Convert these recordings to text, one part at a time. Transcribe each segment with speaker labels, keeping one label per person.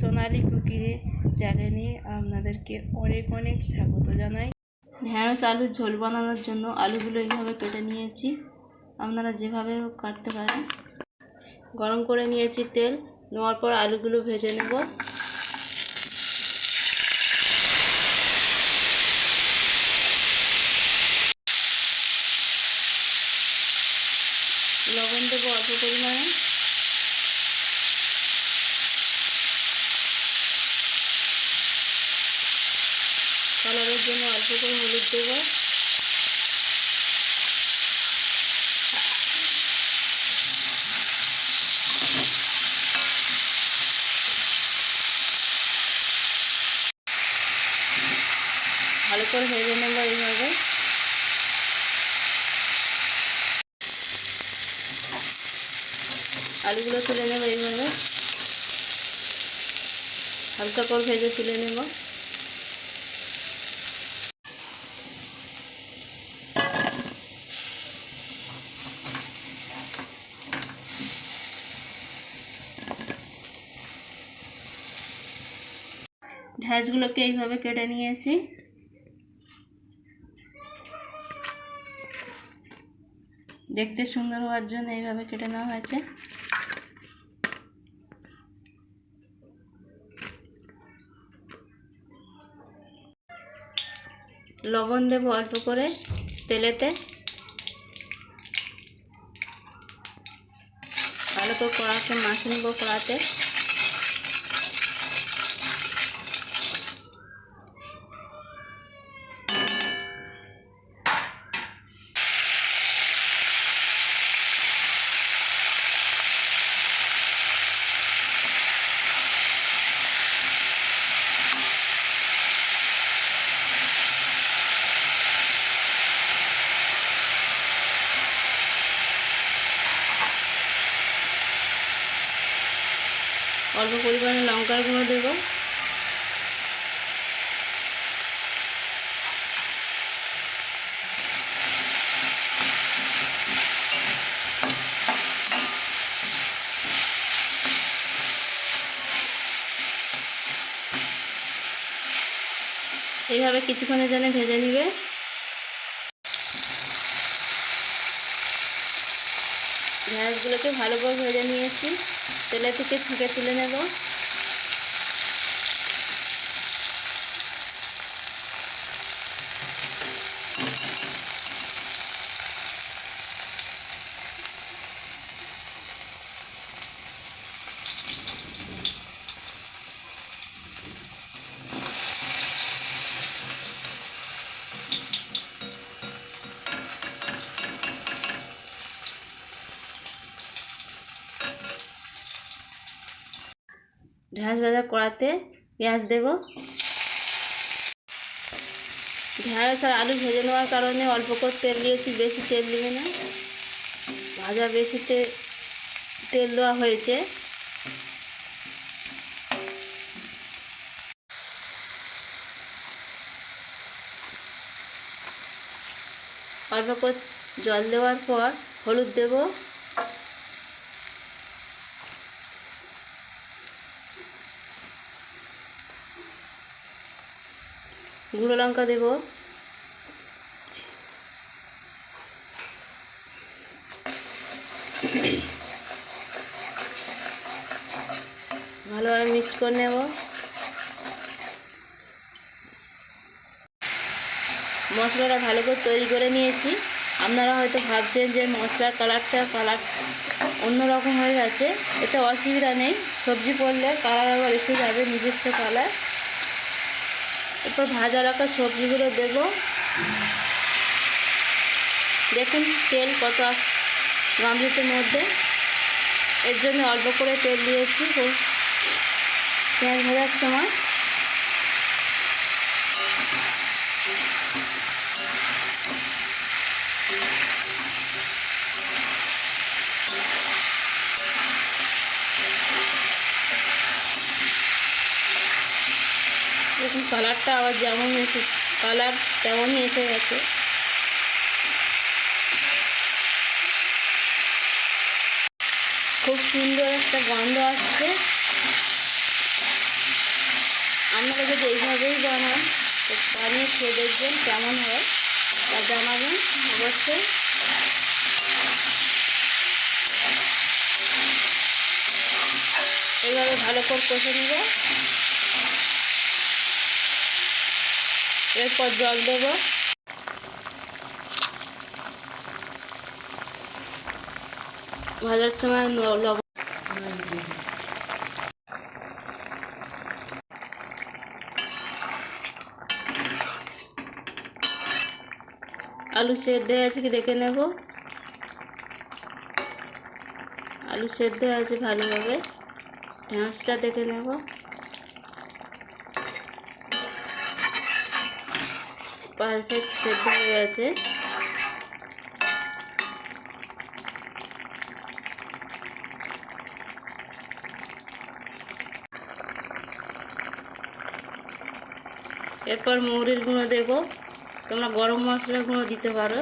Speaker 1: সোনালি কুকিরে চ্যানেলে আপনাদেরকে অনেক অনেক স্বাগত জানাই। ঢ্যাঁড়স আলুর ঝোল বানানোর জন্য আলুগুলো এইভাবে কেটে নিয়েছি। আপনারা যেভাবে কাটতে পারেন। গরম করে নিয়েছি তেল। নেওয়ার পর আলুগুলো ভেজে নেব। লবণ দেবো অল্প পরিমাণে। জন্য অল্প করে হলুদ দেবো। ভালো করে ভেজে নেব এইভাবে। আলুগুলো তুলে নেব এইভাবে। হালকা করে ভেজে তুলে নেব। ঢ্যাঁসগুলোকে এইভাবে কেটে নিয়েছি। দেখতে সুন্দর হওয়ার জন্য এইভাবে কেটে নেওয়া হয়েছে। লবণ দেবো অল্প করে তেলেতে। ভালো করে কড়াতে মাছ নেব কড়াতে। অল্প পরিমাণে লঙ্কার গুঁড়ো দেবো। এইভাবে কিছুক্ষণের জন্য ভেজে নিবে। ঢ্যাঁড়সগুলোকে ভালো করে ভেজে নিয়েছি। তেলে থেকে ছেঁকে তুলে নেব। ঢ্যাঁড়স ভাজা কড়াতে পেঁয়াজ দেব। ঢ্যাঁড়স আর আলু ভেজে নেওয়ার কারণে অল্প করে তেল দিয়েছি, বেশি তেল দেবে না। ভাজা বেশি তেল দেওয়া হয়েছে। অল্প করে জল দেওয়ার পর হলুদ দেবো। গুঁড়ো লঙ্কা দেব। ভালোভাবে মিক্স করে নেব। মশলাটা ভালো করে তৈরি করে নিয়েছি। আপনারা হয়তো ভাবছেন যে মশলার কালারটা কালার অন্যরকম হয়ে গেছে। এটা অসুবিধা নেই। সবজি পড়লে কালার আবার এসে যাবে, নিজস্ব কালার। এরপর ভাজা রাখা সবজিগুলো দেব। দেখুন তেল কত গামলিতের গামলিতে মধ্যে। এর জন্য অল্প করে তেল দিয়েছি। পেঁয়াজ ভাজার সময় দেখুন কালারটা আবার যেমন এসে, কালার তেমনই এসে গেছে। খুব সুন্দর একটা গন্ধ আসছে। আপনারা যদি এইভাবেই বানান বানিয়ে খেয়ে দেখবেন কেমন হয়। তা জানাবেন অবশ্যই। এইভাবে ভালো করে কষে নেব। এরপর জল দেব। ভাজার সময় লবণ আলু সেদ্ধ আছে কি দেখে নেব। আলু সেদ্ধ আছে ভালোভাবে। ঢ্যাঁড়সটা দেখে নেব। পারফেক্ট সেদ্ধ হয়ে গেছে। এরপর মৌরির গুঁড়ো দেব। তোমরা গরম মশলা গুঁড়ো দিতে পারো।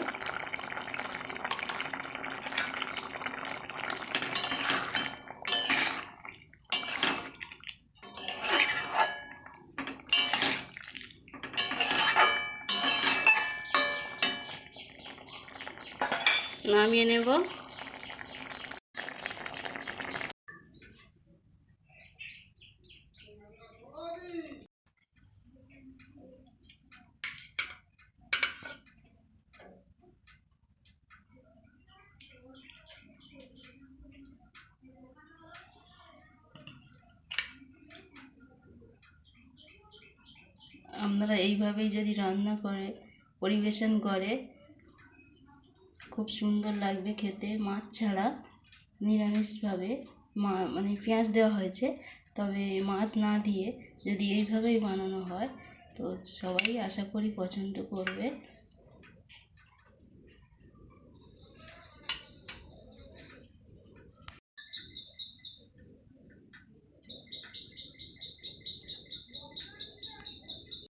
Speaker 1: নামিয়ে নেব। আপনারা এইভাবেই যদি রান্না করে পরিবেশন করে খুব সুন্দর লাগবে খেতে। মাছ ছাড়া নিরামিষভাবে মা মানে পেঁয়াজ দেওয়া হয়েছে। তবে মাছ না দিয়ে যদি এইভাবেই বানানো হয়, তো সবাই আশা করি পছন্দ করবে।